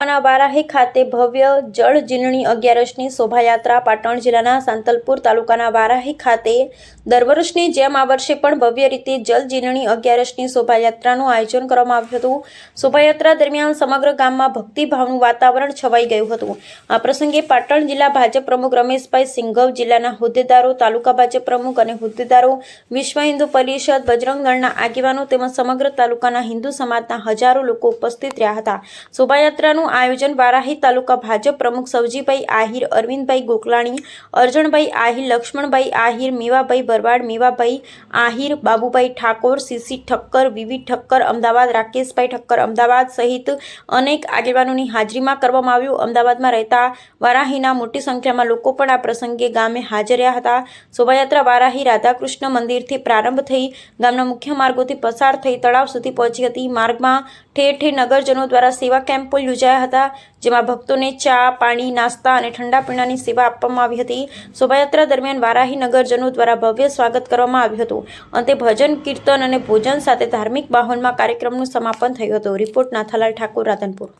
તાલુકાના બારાહી ખાતે ભવ્ય જળ ઝીલણી અગિયારસની શોભાયાત્રા પાટણ જિલ્લાના સાંતલપુર તાલુકાના વારાહી ખાતે દર વર્ષની જેમ આ વર્ષે પણ ભવ્ય રીતે જળ ઝીલણી અગિયારસની શોભાયાત્રાનું આયોજન કરવામાં આવ્યું હતું. શોભાયાત્રા દરમિયાન સમગ્ર ગામમાં ભક્તિભાવનું વાતાવરણ છવાઈ ગયું હતું. આ પ્રસંગે પાટણ જિલ્લા ભાજપ પ્રમુખ રમેશભાઈ સિંઘવ, જિલ્લાના હોદ્દેદારો, તાલુકા ભાજપ પ્રમુખ અને હોદ્દેદારો, વિશ્વ હિન્દુ પરિષદ, બજરંગ દળના આગેવાનો તેમજ સમગ્ર તાલુકાના હિન્દુ સમાજના હજારો લોકો ઉપસ્થિત રહ્યા હતા. શોભાયાત્રાનું આયોજન વારાહી તાલુકા ભાજપ પ્રમુખ સવજીભાઈ આહિર, અરવિંદભાઈ ગોકલાણી, અર્જણભાઈ આહિર, લક્ષ્મણભાઈ આહિર, મેવાભાઈ ભરવાડ, મેવાભાઈ આહિર, બાબુભાઈ ઠાકોર, સીસી ઠક્કર વિવિધ ઠક્કર, અમદાવાદ, રાકેશભાઈ ઠક્કર, અમદાવાદ સહિત અનેક આગેવાનોની હાજરીમાં કરવામાં આવ્યું. અમદાવાદમાં રહેતા વારાહીના મોટી સંખ્યામાં લોકો પણ આ પ્રસંગે ગામે હાજર રહ્યા હતા. શોભાયાત્રા વારાહી રાધાકૃષ્ણ મંદિરથી પ્રારંભ થઈ ગામના મુખ્ય માર્ગોથી પસાર થઈ તળાવ સુધી પહોંચી હતી. માર્ગમાં ઠેર ઠેર નગરજનો દ્વારા સેવા કેમ્પો યોજાયા હતા, જેમાં ભક્તોને ચા, પાણી, નાસ્તા અને ઠંડા પીણાની સેવા આપવામાં આવી હતી. શોભાયાત્રા દરમિયાન વારાહી નગરજનો દ્વારા ભવ્ય સ્વાગત કરવામાં આવ્યું હતું. અંતે ભજન, કીર્તન અને ભોજન સાથે ધાર્મિક માહોલમાં કાર્યક્રમનું સમાપન થયું હતું. રિપોર્ટ નાથાલાલ ઠાકોર, રાધનપુર.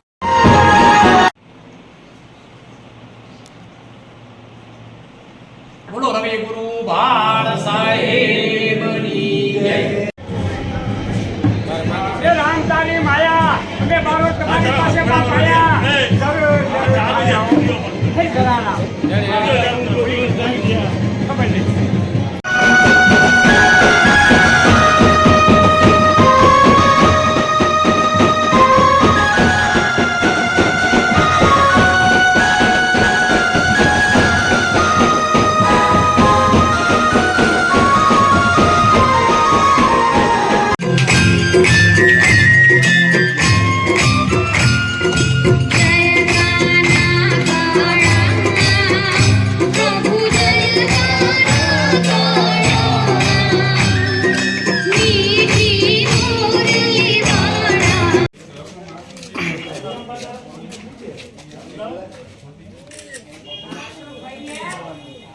બોલો રવિ ગુરુ બાળ 配合来了。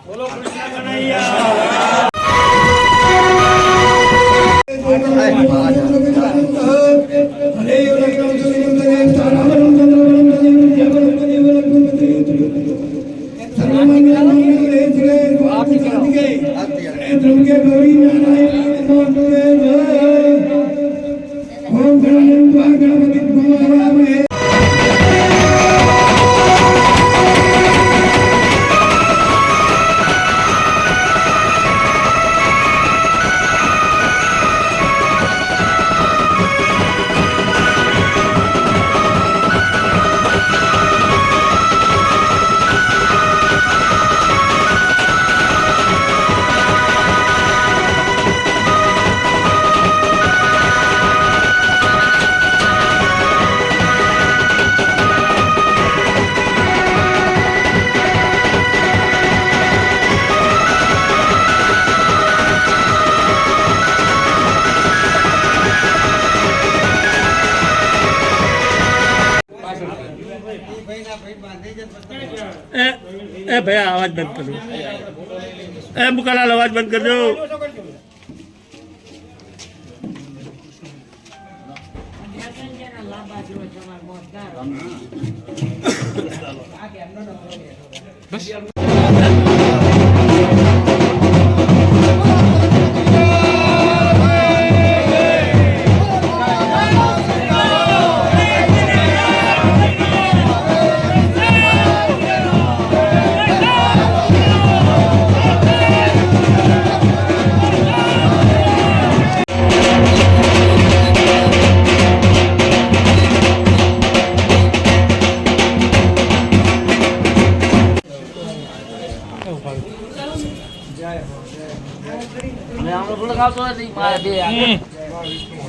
ગણપતિ એ એ ભાઈ અવાજ બંધ કરજો. એ મુકાલાલ અવાજ બંધ કરજો. અમે હમણાં આવતો નથી મારા બે